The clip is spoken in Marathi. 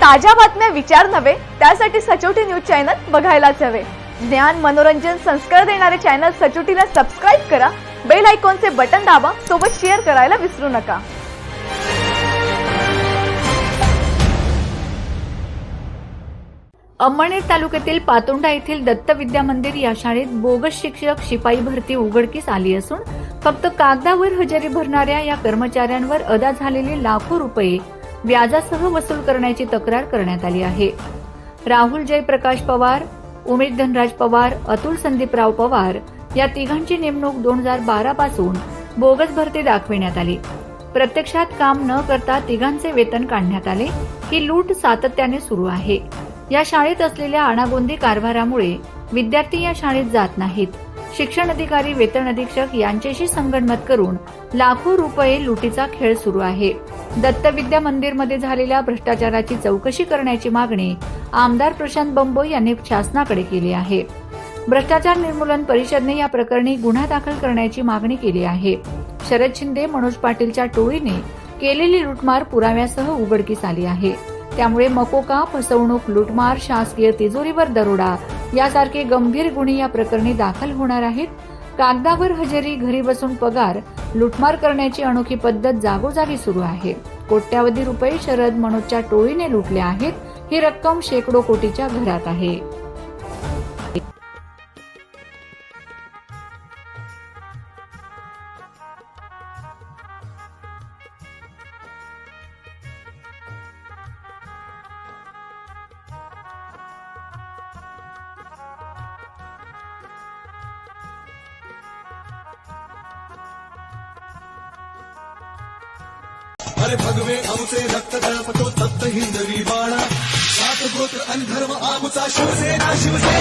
ताज्या बातम्या विचार नव्हे त्यासाठी सचोटी न्यूज चॅनल बघायलाच हवे. ज्ञान मनोरंजन संस्कार देणारे चॅनल सचोटीला सबस्क्राईब करा बेल आयकॉनचे बटन दाबा सोबत शेअर करायला विसरू नका. अंमळनेर तालुक्यातील पातोंडा येथील दत्त विद्या मंदिर या शाळेत बोगस शिक्षक शिपाई भरती उघडकीस आली असून फक्त कागदावर हजेरी भरणाऱ्या या कर्मचाऱ्यांवर अदा झालेले लाखो रुपये व्याजासह वसूल करण्याची तक्रार करण्यात आली आहे. राहुल जयप्रकाश पवार उमेश धनराज पवार अतुल संदीपराव पवार या तिघांची नेमणूक दोन हजार बारा पासून बोगस भरती दाखविण्यात आली. प्रत्यक्षात काम न करता तिघांचे वेतन काढण्यात आले ही लूट सातत्याने सुरू आहे. या शाळेत असलेल्या अनागोंदी कारभारामुळे विद्यार्थी या शाळेत जात नाहीत. शिक्षण अधिकारी वेतन अधीक्षक यांच्याशी संगणमत करून लाखो रुपये लुटीचा खेळ सुरू आहे. दत्तविद्या मंदिरमध्ये झालेल्या भ्रष्टाचाराची चौकशी करण्याची मागणी आमदार प्रशांत बंबो यांनी शासनाकडे केली आहे. भ्रष्टाचार निर्मूलन परिषदने या प्रकरणी गुन्हा दाखल करण्याची मागणी केली आहे. शरद शिंदे मनोज पाटीलच्या टोळीने केलेली लुटमार पुराव्यासह उघडकीस आली आहे. त्यामुळे मकोका फसवणूक लुटमार शासकीय तिजोरीवर दरोडा यासारखे गंभीर गुन्हे या प्रकरणी दाखल होणार आहेत. कागदावर हजेरी घरी बसून पगार लुटमार करण्याची अनोखी पद्धत जागोजागी सुरू आहे. कोट्यावधी रुपये शरद मनोजच्या टोळीने लुटले आहेत. ही रक्कम शेकडो कोटीच्या घरात आहे. अरे भगवे आमचे रक्त तळपतो तप्त हिंदवी बाणा सात गोत्र आणि आमचा शिवसेना शिवसेना.